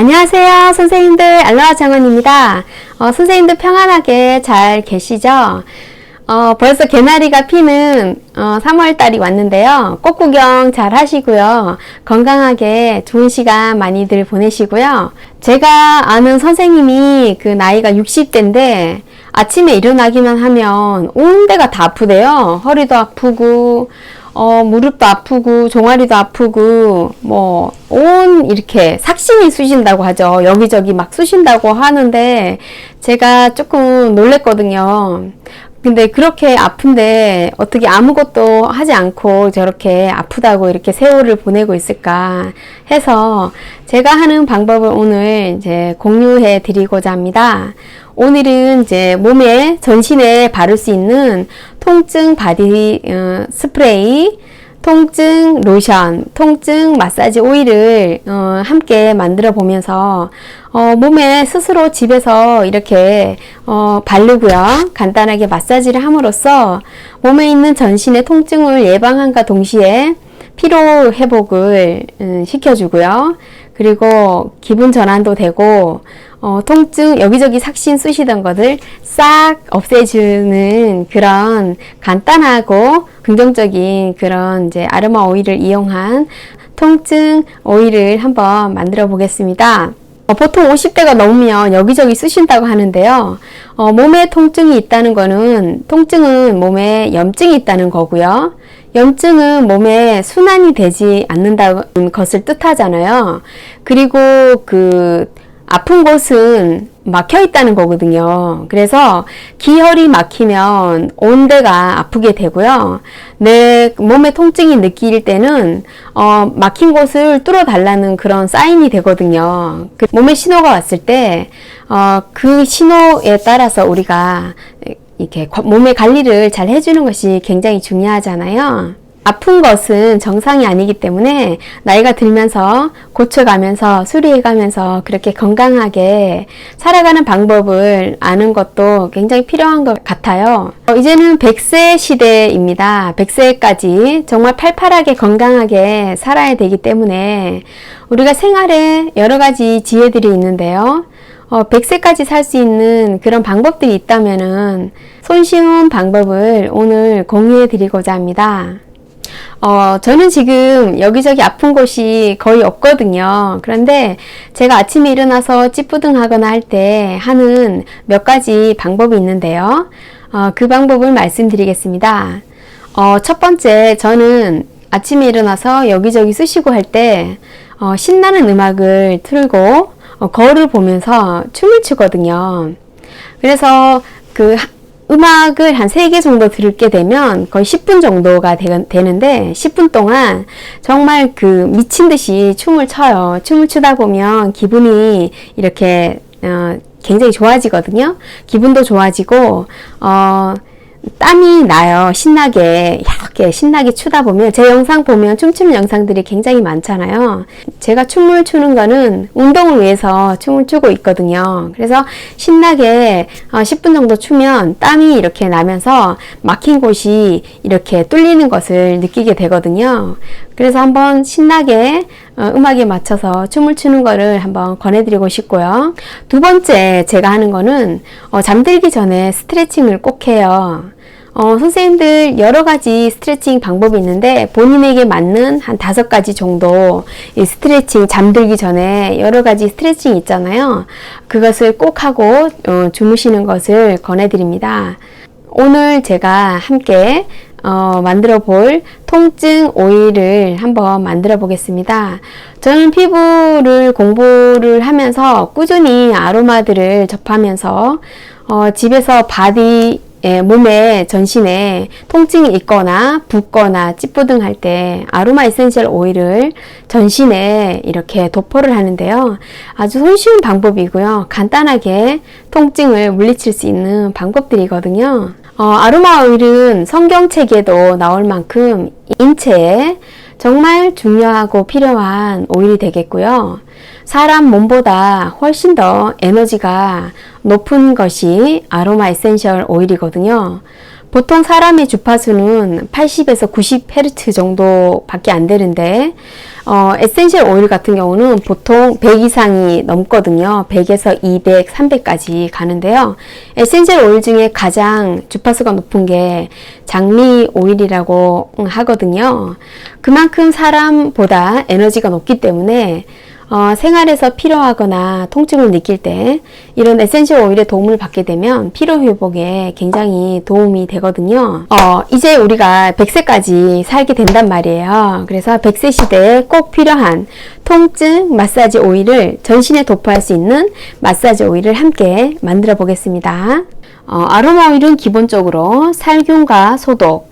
안녕하세요, 선생님들. 알로하 정원입니다. 어, 선생님들 평안하게 잘 계시죠? 어, 벌써 개나리가 피는 어, 3월달이 왔는데요. 꽃 구경 잘 하시고요. 건강하게 좋은 시간 많이들 보내시고요. 제가 아는 선생님이 그 나이가 60대인데 아침에 일어나기만 하면 온 데가 다 아프대요. 허리도 아프고 어, 무릎도 아프고 종아리도 아프고 뭐 온 이렇게 삭신이 쑤신다고 하죠. 여기저기 막 쑤신다고 하는데 제가 조금 놀랬거든요. 근데 그렇게 아픈데 어떻게 아무것도 하지 않고 저렇게 아프다고 이렇게 세월을 보내고 있을까 해서 제가 하는 방법을 오늘 이제 공유해 드리고자 합니다. 오늘은 이제 몸에 전신에 바를 수 있는 통증 바디 어, 스프레이, 통증 로션, 통증 마사지 오일을 어, 함께 만들어 보면서 어, 몸에 스스로 집에서 이렇게 어, 바르고요. 간단하게 마사지를 함으로써 몸에 있는 전신의 통증을 예방함과 동시에 피로 회복을 음, 시켜주고요. 그리고 기분 전환도 되고 어, 통증 여기저기 삭신 쑤시던 것을 싹 없애주는 그런 간단하고 긍정적인 그런 이제 아로마 오일을 이용한 통증 오일을 한번 만들어 보겠습니다. 어, 보통 50대가 넘으면 여기저기 쑤신다고 하는데요. 어, 몸에 통증이 있다는 거는 통증은 몸에 염증이 있다는 거고요. 염증은 몸에 순환이 되지 않는다는 것을 뜻하잖아요. 그리고 그 아픈 곳은 막혀 있다는 거거든요. 그래서 기혈이 막히면 온 데가 아프게 되고요. 내 몸에 통증이 느낄 때는 어, 막힌 곳을 뚫어 달라는 그런 사인이 되거든요. 그 몸에 신호가 왔을 때 어, 그 신호에 따라서 우리가 이렇게 몸의 관리를 잘 해주는 것이 굉장히 중요하잖아요. 아픈 것은 정상이 아니기 때문에 나이가 들면서 고쳐가면서 수리해가면서 그렇게 건강하게 살아가는 방법을 아는 것도 굉장히 필요한 것 같아요. 어, 이제는 100세 시대입니다. 100세까지 정말 팔팔하게 건강하게 살아야 되기 때문에 우리가 생활에 여러 가지 지혜들이 있는데요. 어, 100세까지 살 수 있는 그런 방법들이 있다면은 손쉬운 방법을 오늘 공유해 드리고자 합니다. 어, 저는 지금 여기저기 아픈 곳이 거의 없거든요. 그런데 제가 아침에 일어나서 찌뿌둥하거나 할 때 하는 몇 가지 방법이 있는데요. 어, 그 방법을 말씀드리겠습니다. 어, 첫 번째, 저는 아침에 일어나서 여기저기 쑤시고 할 때, 어, 신나는 음악을 틀고, 어, 거울을 보면서 춤을 추거든요. 그래서 그 음악을 한 3개 정도 들게 되면 거의 10분 정도가 되, 는데 10분 동안 정말 그 미친 듯이 춤을 춰요. 춤을 추다 보면 기분이 이렇게 어, 굉장히 좋아지거든요. 기분도 좋아지고 어, 땀이 나요. 신나게 이렇게 신나게 추다 보면 제 영상 보면 춤추는 영상들이 굉장히 많잖아요. 제가 춤을 추는 거는 운동을 위해서 춤을 추고 있거든요. 그래서 신나게 10분 어, 정도 추면 땀이 이렇게 나면서 막힌 곳이 이렇게 뚫리는 것을 느끼게 되거든요. 그래서 한번 신나게 어, 음악에 맞춰서 춤을 추는 거를 한번 권해드리고 싶고요. 두 번째 제가 하는 거는 어, 잠들기 전에 스트레칭을 꼭 해요. 어, 선생님들 여러 가지 스트레칭 방법이 있는데 본인에게 맞는 한 다섯 가지 정도 이 스트레칭 잠들기 전에 여러 가지 스트레칭 있잖아요. 그것을 꼭 하고 어, 주무시는 것을 권해드립니다. 오늘 제가 함께 어, 만들어 볼 통증 오일을 한번 만들어 보겠습니다. 저는 피부를 공부를 하면서 꾸준히 아로마들을 접하면서 어, 집에서 바디 예, 몸에 전신에 통증이 있거나 붓거나 찌뿌둥 할 때 아로마 에센셜 오일을 전신에 이렇게 도포를 하는데요. 아주 손쉬운 방법이고요. 간단하게 통증을 물리칠 수 있는 방법들이거든요. 어, 아로마 오일은 성경책에도 나올 만큼 인체에 정말 중요하고 필요한 오일이 되겠고요. 사람 몸보다 훨씬 더 에너지가 높은 것이 아로마 에센셜 오일이거든요. 보통 사람의 주파수는 80에서 90Hz 정도밖에 안 되는데 어, 에센셜 오일 같은 경우는 보통 100 이상이 넘거든요. 100에서 200, 300까지 가는데요. 에센셜 오일 중에 가장 주파수가 높은 게 장미 오일이라고 하거든요. 그만큼 사람보다 에너지가 높기 때문에 어, 생활에서 피로하거나 통증을 느낄 때 이런 에센셜 오일의 도움을 받게 되면 피로 회복에 굉장히 도움이 되거든요. 어, 이제 우리가 100세까지 살게 된단 말이에요. 그래서 100세 시대에 꼭 필요한 통증 마사지 오일을 전신에 도포할 수 있는 마사지 오일을 함께 만들어 보겠습니다. 어, 아로마 오일은 기본적으로 살균과 소독,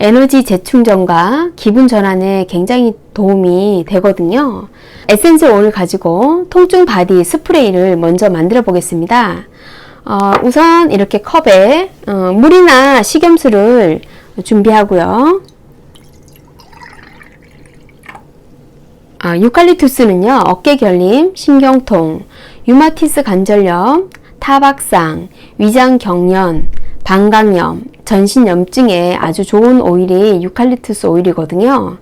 에너지 재충전과 기분 전환에 굉장히 도움이 되거든요. 에센스 오일 가지고 통증 바디 스프레이를 먼저 만들어 보겠습니다. 어, 우선 이렇게 컵에 어, 물이나 식염수를 준비하고요. 아, 유칼립투스는요, 어깨 결림, 신경통, 유마티스 관절염, 타박상, 위장 경련, 방광염, 전신 염증에 아주 좋은 오일이 유칼립투스 오일이거든요.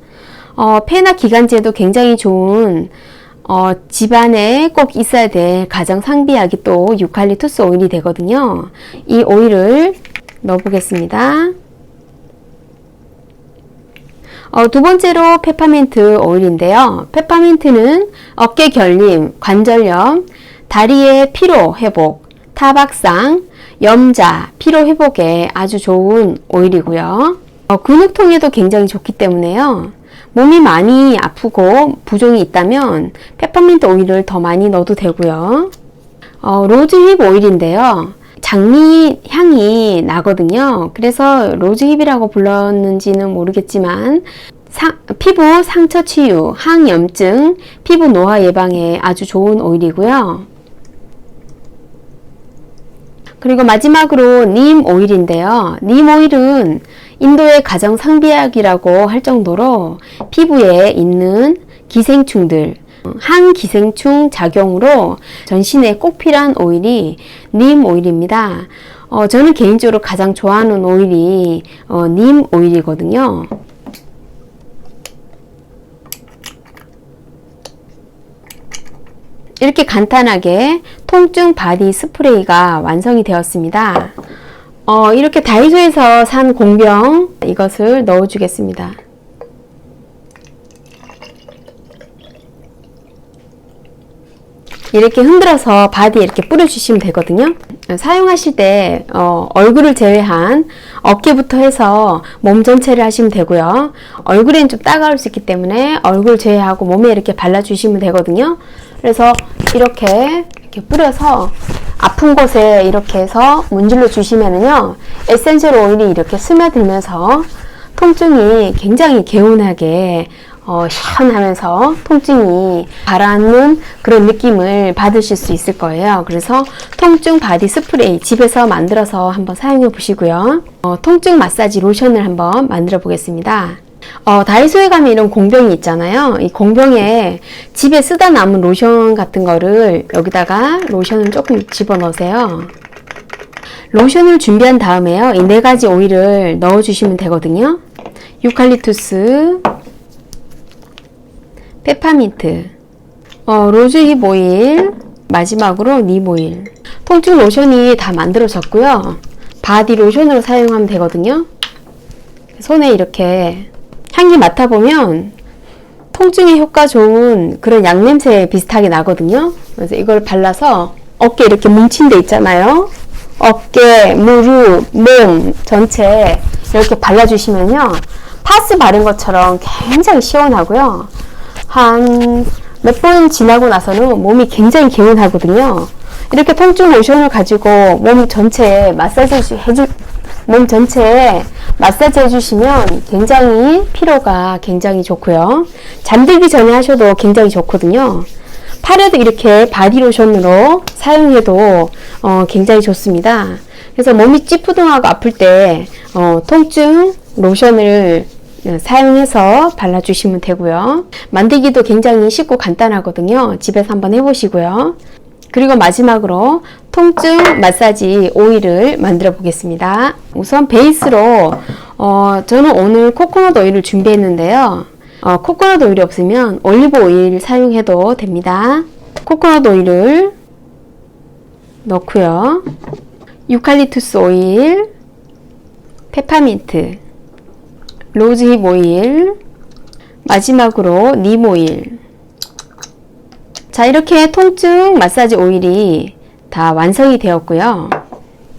어, 폐나 기관지에도 굉장히 좋은 어, 집안에 꼭 있어야 될 가정 상비약이 또 유칼립투스 오일이 되거든요. 이 오일을 넣어보겠습니다. 어, 두 번째로 페퍼민트 오일인데요. 페퍼민트는 어깨 결림, 관절염, 다리의 피로 회복, 타박상, 염자, 피로 회복에 아주 좋은 오일이고요. 어, 근육통에도 굉장히 좋기 때문에요. 몸이 많이 아프고 부종이 있다면 페퍼민트 오일을 더 많이 넣어도 되고요. 어, 로즈힙 오일인데요. 장미 향이 나거든요. 그래서 로즈힙이라고 불렀는지는 모르겠지만 사, 피부 상처 치유, 항염증, 피부 노화 예방에 아주 좋은 오일이고요. 그리고 마지막으로 님 오일인데요. 님 오일은 인도의 가정 상비약이라고 할 정도로 피부에 있는 기생충들, 항기생충 작용으로 전신에 꼭 필요한 오일이 님 오일입니다. 어, 저는 개인적으로 가장 좋아하는 오일이 어, 님 오일이거든요. 이렇게 간단하게 통증 바디 스프레이가 완성이 되었습니다. 어, 이렇게 다이소에서 산 공병 이것을 넣어주겠습니다. 이렇게 흔들어서 바디에 이렇게 뿌려주시면 되거든요. 사용하실 때 어, 얼굴을 제외한 어깨부터 해서 몸 전체를 하시면 되고요. 얼굴엔 좀 따가울 수 있기 때문에 얼굴 제외하고 몸에 이렇게 발라주시면 되거든요. 그래서 이렇게 이렇게 뿌려서 아픈 곳에 이렇게 해서 문질러 주시면은요 에센셜 오일이 이렇게 스며들면서 통증이 굉장히 개운하게 어, 시원하면서 통증이 가라앉는 그런 느낌을 받으실 수 있을 거예요. 그래서 통증 바디 스프레이 집에서 만들어서 한번 사용해 보시고요. 어, 통증 마사지 로션을 한번 만들어 보겠습니다. 어, 다이소에 가면 이런 공병이 있잖아요. 이 공병에 집에 쓰다 남은 로션 같은 거를 여기다가 로션을 조금 집어 넣으세요. 로션을 준비한 다음에요. 이 네 가지 오일을 넣어 주시면 되거든요. 유칼립투스, 페파민트, 어, 로즈 힙 오일, 마지막으로 님 오일. 통증 로션이 다 만들어졌고요. 바디 로션으로 사용하면 되거든요. 손에 이렇게 향기 맡아보면 통증에 효과 좋은 그런 약냄새 비슷하게 나거든요. 그래서 이걸 발라서 어깨 이렇게 뭉친 데 있잖아요. 어깨, 무릎, 몸 전체 이렇게 발라주시면요. 파스 바른 것처럼 굉장히 시원하고요. 한 몇 번 지나고 나서는 몸이 굉장히 개운하거든요. 이렇게 통증 로션을 가지고 몸 전체에 마사지 해줄, 몸 전체에 마사지 해주시면 굉장히 피로가 굉장히 좋고요. 잠들기 전에 하셔도 굉장히 좋거든요. 팔에도 이렇게 바디로션으로 사용해도 어, 굉장히 좋습니다. 그래서 몸이 찌푸둥하고 아플 때 어, 통증 로션을 사용해서 발라주시면 되고요. 만들기도 굉장히 쉽고 간단하거든요. 집에서 한번 해보시고요. 그리고 마지막으로 통증 마사지 오일을 만들어 보겠습니다. 우선 베이스로 어, 저는 오늘 코코넛 오일을 준비했는데요. 어, 코코넛 오일이 없으면 올리브 오일 사용해도 됩니다. 코코넛 오일을 넣고요. 유칼립투스 오일, 페퍼민트, 로즈힙 오일, 마지막으로 님 오일. 자, 이렇게 통증 마사지 오일이 다 완성이 되었고요.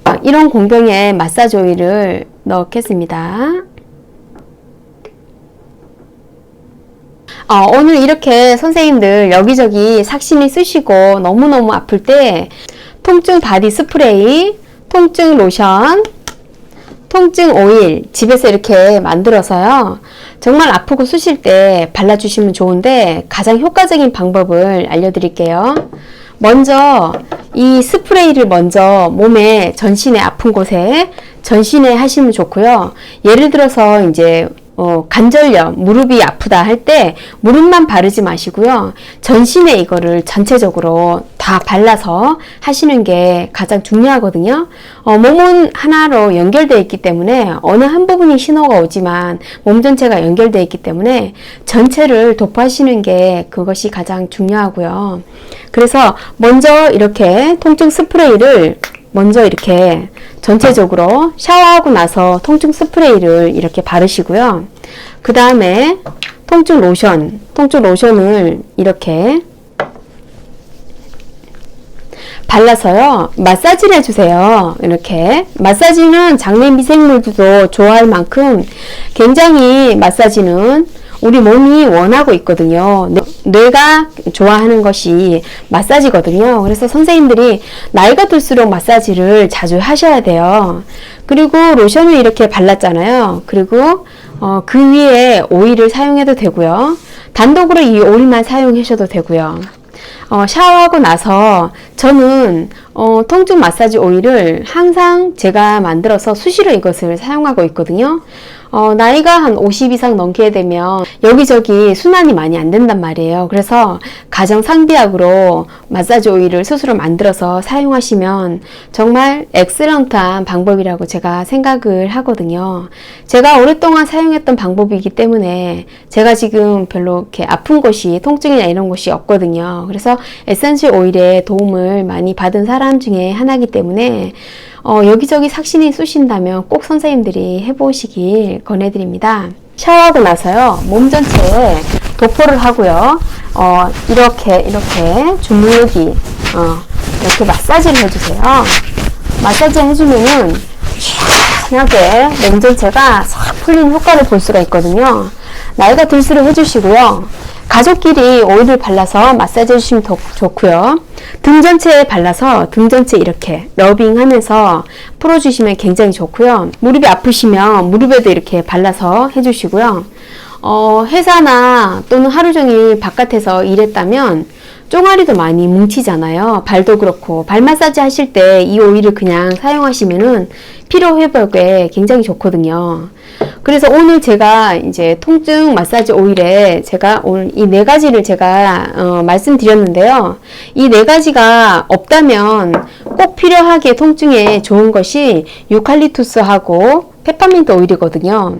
어, 이런 공병에 마사지 오일을 넣겠습니다. 어, 오늘 이렇게 선생님들 여기저기 삭신이 쓰시고 너무너무 아플 때 통증 바디 스프레이, 통증 로션, 통증 오일 집에서 이렇게 만들어서요. 정말 아프고 쑤실 때 발라주시면 좋은데 가장 효과적인 방법을 알려드릴게요. 먼저 이 스프레이를 먼저 몸에 전신에 아픈 곳에 전신에 하시면 좋고요. 예를 들어서 이제 어, 관절염, 무릎이 아프다 할 때 무릎만 바르지 마시고요. 전신에 이거를 전체적으로 다 발라서 하시는 게 가장 중요하거든요. 어, 몸은 하나로 연결되어 있기 때문에 어느 한 부분이 신호가 오지만 몸 전체가 연결되어 있기 때문에 전체를 도포하시는 게 그것이 가장 중요하고요. 그래서 먼저 이렇게 통증 스프레이를 먼저 이렇게 전체적으로 샤워하고 나서 통증 스프레이를 이렇게 바르시고요. 그 다음에 통증 로션, 통증 로션을 이렇게 발라서요, 마사지를 해주세요. 이렇게. 마사지는 장내 미생물도 좋아할 만큼 굉장히 마사지는 우리 몸이 원하고 있거든요. 뇌가 좋아하는 것이 마사지거든요. 그래서 선생님들이 나이가 들수록 마사지를 자주 하셔야 돼요. 그리고 로션을 이렇게 발랐잖아요. 그리고 어, 그 위에 오일을 사용해도 되고요. 단독으로 이 오일만 사용하셔도 되고요. 어, 샤워하고 나서 저는 어, 통증 마사지 오일을 항상 제가 만들어서 수시로 이것을 사용하고 있거든요. 어, 나이가 한 50 이상 넘게 되면 여기저기 순환이 많이 안 된단 말이에요. 그래서 가정 상비약으로 마사지 오일을 스스로 만들어서 사용하시면 정말 엑셀런트한 방법이라고 제가 생각을 하거든요. 제가 오랫동안 사용했던 방법이기 때문에 제가 지금 별로 이렇게 아픈 곳이 통증이나 이런 곳이 없거든요. 그래서 에센셜 오일의 도움을 많이 받은 사람 중에 하나이기 때문에 어, 여기저기 삭신이 쑤신다면 꼭 선생님들이 해보시길 권해드립니다. 샤워하고 나서요, 몸 전체에 도포를 하고요, 어, 이렇게, 이렇게 주물르기, 어, 이렇게 마사지를 해주세요. 마사지 해주면은, 시원하게 몸 전체가 싹 풀리는 효과를 볼 수가 있거든요. 나이가 들수록 해주시고요. 가족끼리 오일을 발라서 마사지 해주시면 더 좋고요. 등 전체에 발라서 등 전체 이렇게 러빙 하면서 풀어주시면 굉장히 좋고요. 무릎이 아프시면 무릎에도 이렇게 발라서 해주시고요. 어, 회사나 또는 하루 종일 바깥에서 일했다면 쫑아리도 많이 뭉치잖아요. 발도 그렇고 발 마사지 하실 때 이 오일을 그냥 사용하시면은 피로 회복에 굉장히 좋거든요. 그래서 오늘 제가 이제 통증 마사지 오일에 제가 오늘 이 네 가지를 제가 어, 말씀드렸는데요. 이 네 가지가 없다면 꼭 필요하게 통증에 좋은 것이 유칼립투스하고 페퍼민트 오일이거든요.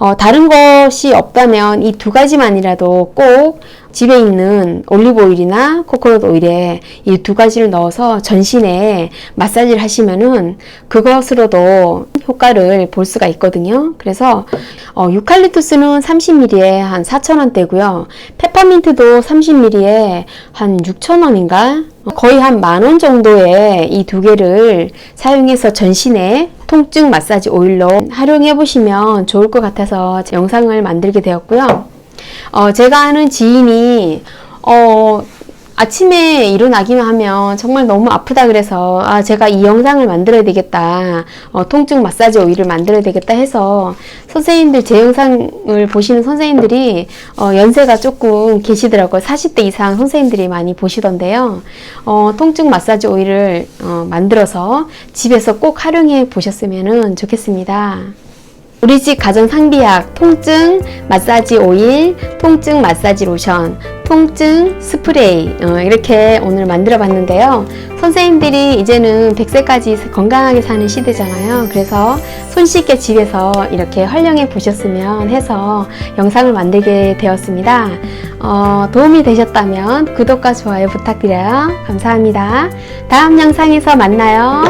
어, 다른 것이 없다면 이 두 가지만이라도 꼭 집에 있는 올리브 오일이나 코코넛 오일에 이 두 가지를 넣어서 전신에 마사지를 하시면은 그것으로도 효과를 볼 수가 있거든요. 그래서 어, 유칼립투스는 30ml에 한 4,000원대고요. 페퍼민트도 30ml에 한 6,000원인가? 거의 한 만 원 정도의 이두 개를 사용해서 전신에 통증 마사지 오일로 활용해 보시면 좋을 것 같아서 영상을 만들게 되었고요. 어, 제가 아는 지인이 어, 아침에 일어나기만 하면 정말 너무 아프다 그래서 아 제가 이 영상을 만들어야 되겠다. 어, 통증 마사지 오일을 만들어야 되겠다 해서 선생님들 제 영상을 보시는 선생님들이 어, 연세가 조금 계시더라고요. 40대 이상 선생님들이 많이 보시던데요. 어, 통증 마사지 오일을 어, 만들어서 집에서 꼭 활용해 보셨으면 좋겠습니다 우리 집 가정 상비약, 통증 마사지 오일, 통증 마사지 로션, 통증 스프레이 어, 이렇게 오늘 만들어 봤는데요. 선생님들이 이제는 100세까지 건강하게 사는 시대잖아요. 그래서 손쉽게 집에서 이렇게 활용해 보셨으면 해서 영상을 만들게 되었습니다. 어, 도움이 되셨다면 구독과 좋아요 부탁드려요. 감사합니다. 다음 영상에서 만나요.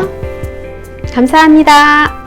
감사합니다.